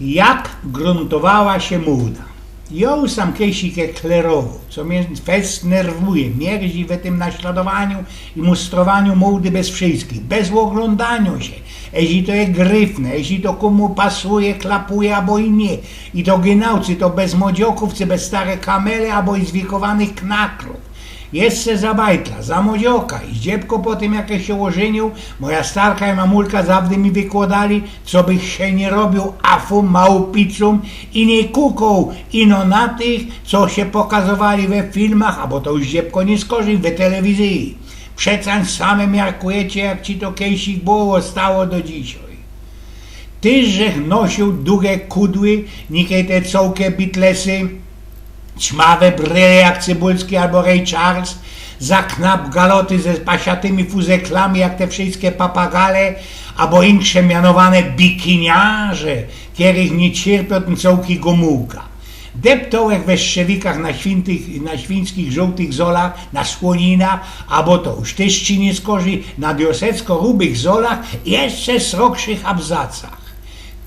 jak gruntowała się moda. Ją sam Kejsik klerował, co mnie fest nerwuje, mierzi w tym naśladowaniu i mustrowaniu mody bez wszystkich, bez oglądania się. Jeśli to jest gryfne, jeśli to komu pasuje, klapuje albo i nie. I to genaucy, to bez modzioków, czy bez stare kamele, albo i zwiekowanych knakrów. Jeszcze za bajtla, za młodzioka i dziebko po tym jak się ożenił, moja starka i mamulka zawdy mi wykładali, co bych się nie robił afu małpicą i nie kukał ino na tych, co się pokazywali we filmach, albo to już dziebko nie skorzy w telewizji. Przecań same miarkujecie, jak ci to kiedyś było stało do dzisiaj. Tyżech nosił długie kudły, nikie te cołkie bitlesy, ćmawe bryle jak Cybulski albo Ray Charles, za knap galoty ze pasiatymi fuzeklami jak te wszystkie papagale, albo insze mianowane bikiniarze, których nie cierpią cołki gomułka. Deptołek we szczewikach na, świętych, na świńskich żółtych zolach, na słoninach, albo to już też ci nie skorzy, na diosecko-rubych zolach jeszcze srokszych abzacach.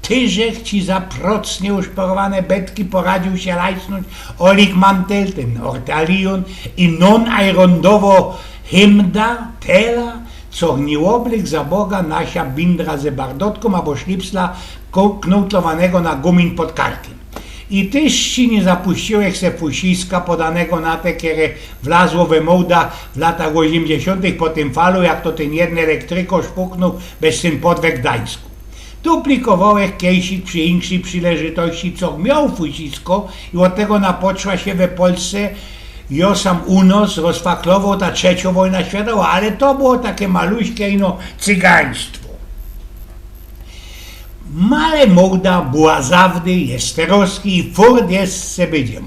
Tyżech ci za procnie uszporowane betki poradził się lajsnąć Olik Mantel, ten Ortalion i non-irondowo hymda, tela, co gniłoblik za Boga nasia bindra ze bardotką albo szlipsla knutlowanego na gumin pod karkiem. I tyż ci nie zapuściłeś se fusiska podanego na te, które wlazło we mołda w latach 80. po tym falu, jak to ten jeden elektryko szpuknął bez ten podwek Gdańsku. Duplikowałeś kejsik przy inszej przyleżytości, co miał fusisko i od tego napoczła się we Polsce jo sam unos rozfaklował ta trzecia wojna światowa, ale to było takie maluśkie ino cygaństwo. Male mołda była zawdy, jest teroski i furt jest se będzie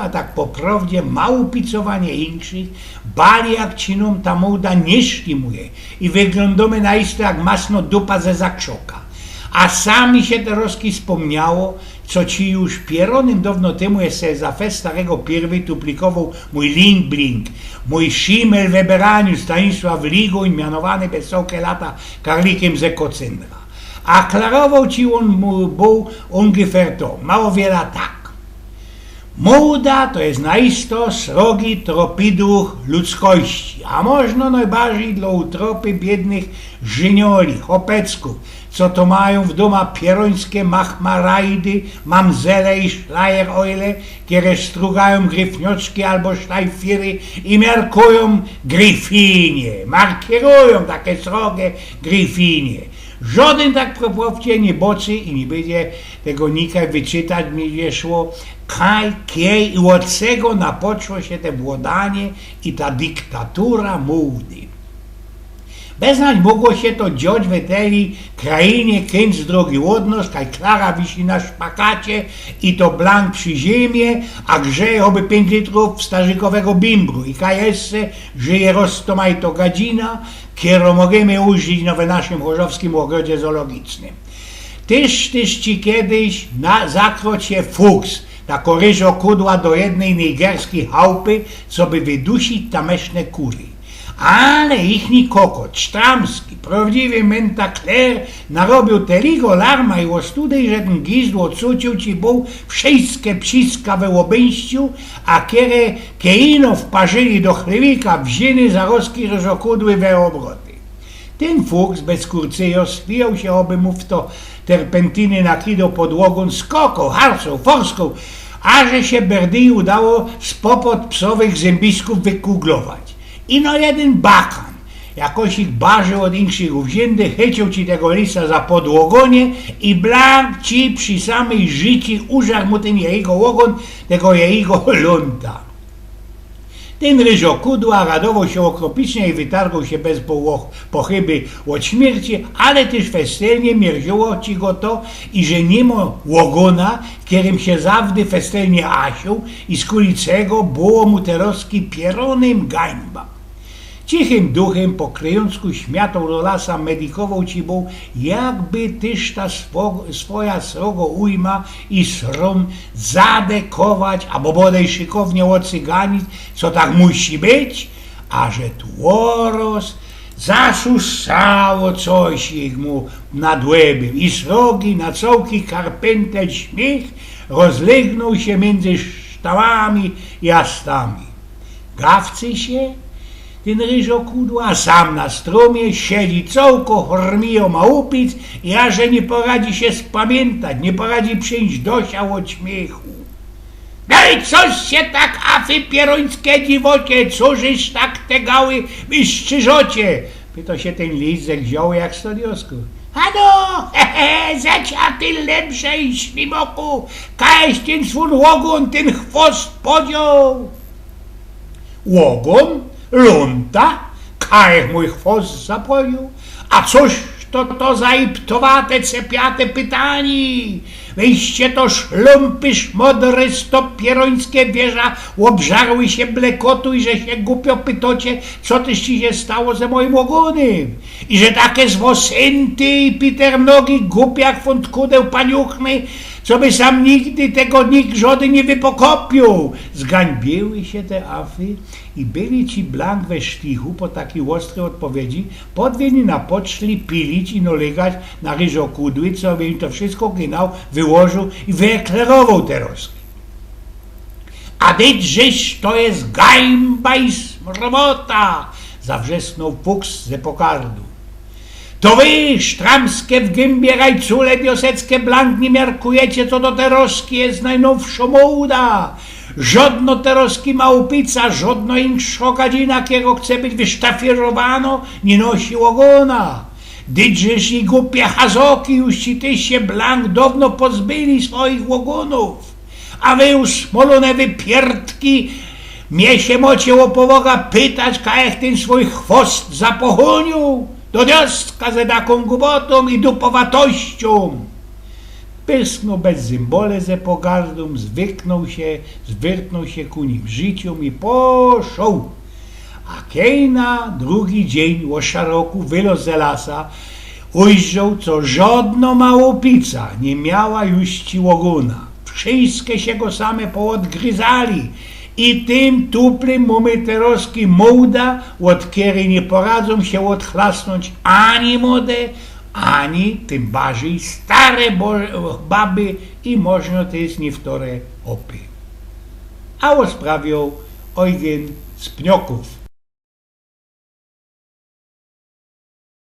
a tak po prawdzie małpicowanie inszych, bali jak cinom ta mołda nie sztimuje i wyglądamy na jak masno dupa ze zakrzoka. A sami się teroski wspomniało, co ci już pieronym dawno temu jeszcze za fest starego pierwy tuplikował mój link blink, mój szimel we beraniu Stanisław Ligoń, mianowany przez sokie lata karlikiem ze Kocyndra. A klarował ci on mu był ungefähr to, mało wiele tak. Mołda to jest naisto srogi tropiduch ludzkości, a można najbardziej dla utropy biednych żynioli, chopecków, co to mają w doma pierońskie machmarajdy, mamzele i szlajerojle, które strugają gryfnioczki albo szlajfiry i miarkują gryfinie, markierują takie srogie gryfinie. Żaden tak proprawcie nie boczy i nie będzie tego nikaj wyczytać nie szło, kaj, kiej i od tego napoczło się te włodanie i ta dyktatura mołdy. Beznać mogło się to dziać w tej krainie kęć z drogi odnos, kaj Klara wisi na szpakacie i to blank przy ziemię, a grzeje oby 5 litrów starzykowego bimbru i kaj jeszcze żyje roztomaj to gadzina, kiero możemy użyć no w naszym chorzowskim ogrodzie zoologicznym. Tyż, tyż ci kiedyś na zakrocie fuks, ta koryżo kudła do jednej nigerskiej chałupy, co by wydusić tameszne kury. Ale ichni kokot, Sztramski, prawdziwy mentakler, narobił terigo larma i ostudej, że ten cucił ci był wszystkie psiska we łobęściu, a kiere keino wparzyli do chlewika wziny zaroski rożokudły we obroty. Ten fuks bez kurcyjo spijał się, oby mu w to terpentyny nakidał podłogą skoko, harsą, forską, a że się Berdy udało z popod psowych zębisków wykuglować. I no jeden bakan, jakoś ich barzył od inszych uwzięty, chycił ci tego lisa za podłogonie i blank ci przy samej życi użar mu ten jego ogon, tego jego lunta. Ten ryżo kudła radował się okropicznie i wytargał się bez pochyby od śmierci, ale też festelnie mierziło ci go to i że ma łogona, którym się zawdy festelnie asił i z kulicego było mu teroski pieronym gańba. Cichym duchem po kryjącku śmiatą do lasa medikował ci był, jakby tyż ta swo, swoja srogo ujma i srom zadekować, albo bodaj szykownie ocyganić, co tak musi być, a że tłoros Zasuszało coś ich mu nad łebem i srogi na cołki karpentel śmiech rozlegnął się między ształami i astami. Gawcy się ten ryżo kudła, a sam na strumie siedzi cołko, hormijo małupic i a że nie poradzi się spamiętać, nie poradzi przyjść dosiał od śmiechu. No i coś się tak afy pierońskie dziwocie, cóżeś tak te gały wyszczyżocie? Pyta się ten lizek wziął jak stodiosku. Ano, hehe, zaciaty lepsze i ślimoku, kajeś ten swój łogon, ten chwost podział. Łogon? Lunta? Kajech mój chwost zapoił? A coś to to za iptowate, cepiate pytani? Wyjście to szlumpy, szmodry, stop pierońskie wieża, obżarły się blekotu i że się głupio pytocie, co też ci się stało ze moim ogonem? I że takie zwosynty i piter nogi, głupiak fątkudeł paniuchny, co by sam nigdy tego nikt żody nie wypokopił. Zgańbiły się te afy i byli ci blank we sztichu po takiej ostrej odpowiedzi, podwieni na poczli pilić i nolegać na ryżokudły, co by im to wszystko ginał, wyłożył i wyeklerował te roski. A dyć żeś to jest gajmba i smrobota, zawrzesnął fuks ze pokardu. To wy, sztramskie w gębie rajcule bioseckie blank nie miarkujecie, co do teroski jest najnowsza mołda. Żodno teroski małpica, żodno inszego gadzina, kiego chce być wysztafirowano, nie nosi ogona. Dydżysz i głupie hazoki, już ci ty się blank dawno pozbyli swoich ogonów. A wy już smolone wypierdki, mnie się mocie opowoga pytać, kajech ten swój chwost zapochonił do wiostka ze taką głupotą i dupowatością. Pysknął bez symbole ze pogardą, zwyknął się, zwyrtnął się ku nim życiom i poszł. A Kejna drugi dzień o szaroku wylot ze lasa, ujrzał, co żadna małopica nie miała już ci łoguna. Wszystkie się go same poodgryzali i tym tuplym mumyteroski mołda, od kiery nie poradzą się odchlasnąć ani młode, ani tym bardziej stare baby i można też nie wtore opy. A o sprawią Eugen z Pnioków.